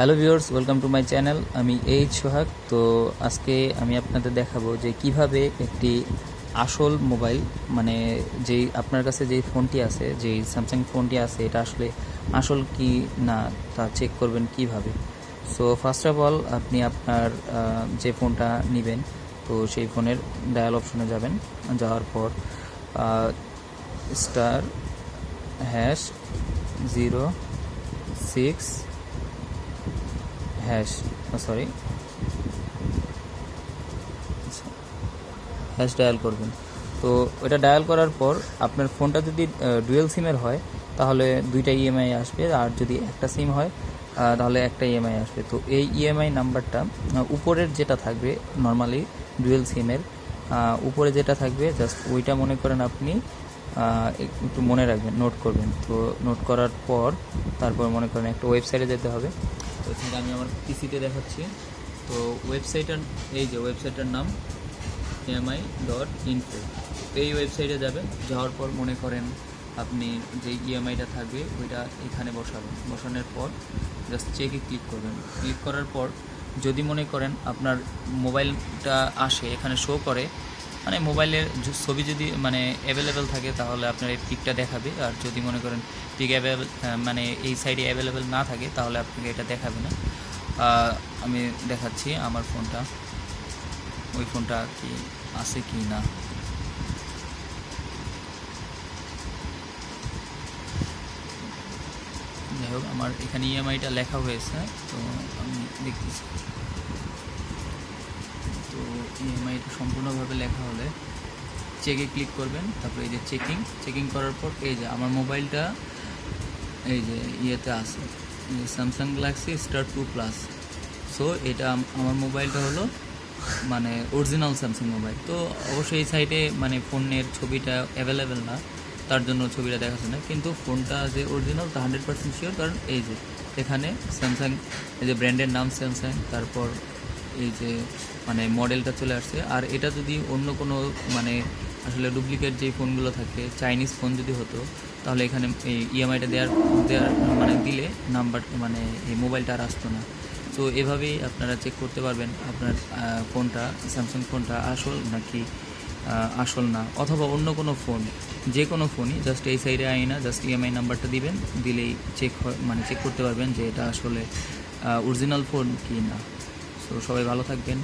Hello viewers, welcome to my channel. আমি H Sohag. তো আজকে আমি আপনাদের দেখাবো যে কীভাবে একটি আসল মোবাইল মানে যেই আপনার কাছে যেই ফোনটি আছে, যেই স্যামসাং ফোনটি আছে, এটা আসলে আসল কি না, তা চেক করবেন কীভাবে। সো ফার্স্ট অফ অল আপনি আপনার যে ফোনটা নেবেন, তো সেই ফোনের ডায়াল অপশনে যাবেন। যাওয়ার পর star hash zero six hash sorry hash dial করবেন। তো ওটা ডায়াল করার পর আপনার ফোনটা যদি ডুয়েল সিমের হয় তাহলে দুইটা ইএমআই আসবে আর যদি একটা সিম হয় তাহলে একটা ইএমআই আসবে। তো এই ইএমআই নাম্বারটা আহ, উপরের যেটা থাকবে নর্মালি ডুয়েল সিমের উপরে যেটা থাকবে জাস্ট ওইটা মনে করেন আপনি একটু মনে রাখবেন নোট করবেন। তো নোট করার পর তারপর মনে করেন একটা ওয়েবসাইটে যেতে হবে। তো এখানে আমি আমার পিসিতে দেখাচ্ছি। তো ওয়েবসাইটার এই যে ওয়েবসাইটের নাম এমআই ডট ইনফো এই ওয়েবসাইটে যাবেন, যাওয়ার পর মনে করেন আপনি যে ইএমআইটা থাকবে, ওইটা এখানে বসাবেন। বসানোর পর জাস্ট চেকে ক্লিক করবেন। ক্লিক করার পর যদি মনে করেন আপনার মোবাইলটা আসে, এখানে শো করে মানে মোবাইলের ছবি যদি মানে অ্যাভেলেবেল থাকে, তাহলে আপনার এই পিকটা দেখাবে। আর যদি মনে করেন পিক অ্যাভেলেবেল মানে এই সাইডে অ্যাভেলেবেল না থাকে, তাহলে আপনাকে এটা দেখাবে না। আমি দেখাচ্ছি আমার ফোনটা। ওই ফোনটা কি আছে কি না? যাই হোক, আমার এখানে ইএমআইটা লেখা হয়েছে, তো আমি দেখতেছি। ইএমআইটা সম্পূর্ণভাবে লেখা হলে চেকে ক্লিক করবেন, তারপরে এই যে চেকিং চেকিং করার পর এই যে আমার মোবাইলটা এই যে ইয়েতে আছে Samsung Galaxy star two plus so এটা আমার মোবাইলটা হলো মানে অরিজিনাল স্যামসাং মোবাইল তো অবশ্যই এই সাইটে মানে ফোনের ছবিটা অ্যাভেলেবেল না, তার জন্য ছবিটা দেখাচ্ছে না। কিন্তু ফোনটা যে অরিজিনাল তা হান্ড্রেড পার্সেন্ট শিওর কারণ এই যে এখানে স্যামসাং এই যে ব্র্যান্ডের নাম স্যামসাং তারপর এই যে মানে মডেলটা চলে আসছে। আর এটা যদি অন্য কোনো মানে আসলে ডুপ্লিকেট যে ফোনগুলো থাকে, চাইনিজ ফোন যদি হতো, তাহলে এখানে এই ইএমআইটা দেওয়ার দেওয়ার মানে দিলে নাম্বার মানে এই মোবাইলটা আর আসতো না। তো এভাবেই আপনারা চেক করতে পারবেন আপনার ফোনটা স্যামসাং ফোনটা আসল নাকি আসল না। অথবা অন্য কোনো ফোন, যে কোনো ফোনই জাস্ট এই সাইডে আই না জাস্ট ইএমআই নাম্বারটা দিবেন, দিলেই চেক মানে চেক করতে পারবেন যে এটা আসলে অরিজিনাল ফোন কি না। সো সবাই ভালো থাকবেন।